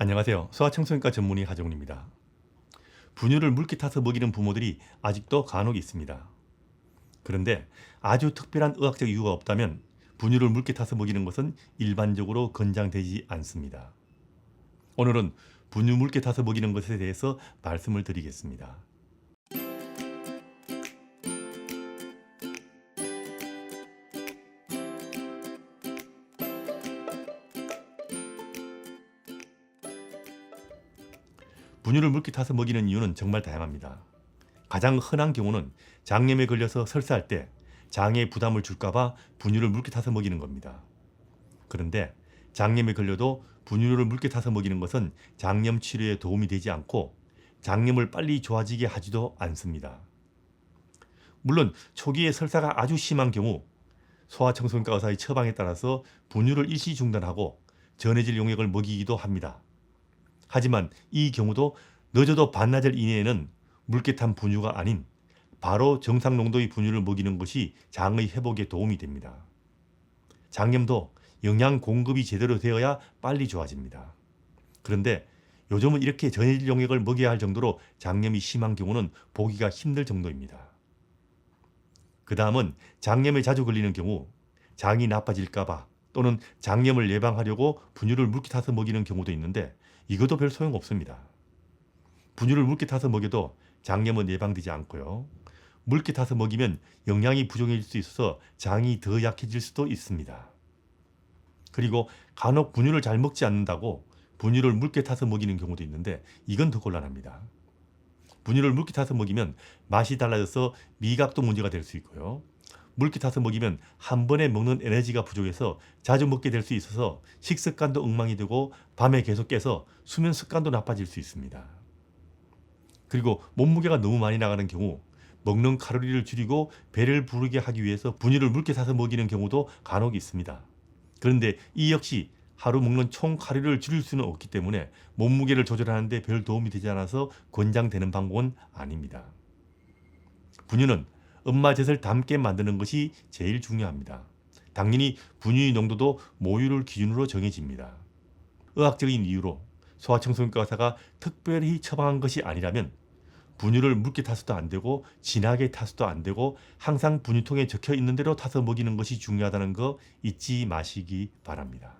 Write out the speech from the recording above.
안녕하세요. 소아청소년과 전문의 하정훈입니다. 분유를 물기 타서 먹이는 부모들이 아직도 간혹 있습니다. 그런데 아주 특별한 의학적 이유가 없다면 분유를 물기 타서 먹이는 것은 일반적으로 권장되지 않습니다. 오늘은 분유 물기 타서 먹이는 것에 대해서 말씀을 드리겠습니다. 분유를 물기 타서 먹이는 이유는 정말 다양합니다. 가장 흔한 경우는 장염에 걸려서 설사할 때 장에 부담을 줄까봐 분유를 물기 타서 먹이는 겁니다. 그런데 장염에 걸려도 분유를 물기 타서 먹이는 것은 장염 치료에 도움이 되지 않고 장염을 빨리 좋아지게 하지도 않습니다. 물론 초기에 설사가 아주 심한 경우 소아청소년과 의사의 처방에 따라서 분유를 일시 중단하고 전해질 용액을 먹이기도 합니다. 하지만 이 경우도 늦어도 반나절 이내에는 물기 탄 분유가 아닌 바로 정상 농도의 분유를 먹이는 것이 장의 회복에 도움이 됩니다. 장염도 영양 공급이 제대로 되어야 빨리 좋아집니다. 그런데 요즘은 이렇게 전해질 용액을 먹여야 할 정도로 장염이 심한 경우는 보기가 힘들 정도입니다. 그 다음은 장염에 자주 걸리는 경우 장이 나빠질까봐 또는 장염을 예방하려고 분유를 물기 타서 먹이는 경우도 있는데 이것도 별 소용 없습니다. 분유를 물기 타서 먹여도 장염은 예방되지 않고요. 물기 타서 먹이면 영양이 부족해질 수 있어서 장이 더 약해질 수도 있습니다. 그리고 간혹 분유를 잘 먹지 않는다고 분유를 물게 타서 먹이는 경우도 있는데 이건 더 곤란합니다. 분유를 물기 타서 먹이면 맛이 달라져서 미각도 문제가 될 수 있고요. 물기 타서 먹이면 한 번에 먹는 에너지가 부족해서 자주 먹게 될 수 있어서 식습관도 엉망이 되고 밤에 계속 깨서 수면 습관도 나빠질 수 있습니다. 그리고 몸무게가 너무 많이 나가는 경우 먹는 칼로리를 줄이고 배를 부르게 하기 위해서 분유를 물게 타서 먹이는 경우도 간혹 있습니다. 그런데 이 역시 하루 먹는 총 칼로리를 줄일 수는 없기 때문에 몸무게를 조절하는데 별 도움이 되지 않아서 권장되는 방법은 아닙니다. 분유는 엄마 젖을 담게 만드는 것이 제일 중요합니다. 당연히 분유의 농도도 모유를 기준으로 정해집니다. 의학적인 이유로 소아청소년과 의사가 특별히 처방한 것이 아니라면 분유를 묽게 타서도 안 되고 진하게 타서도 안 되고 항상 분유통에 적혀 있는 대로 타서 먹이는 것이 중요하다는 거 잊지 마시기 바랍니다.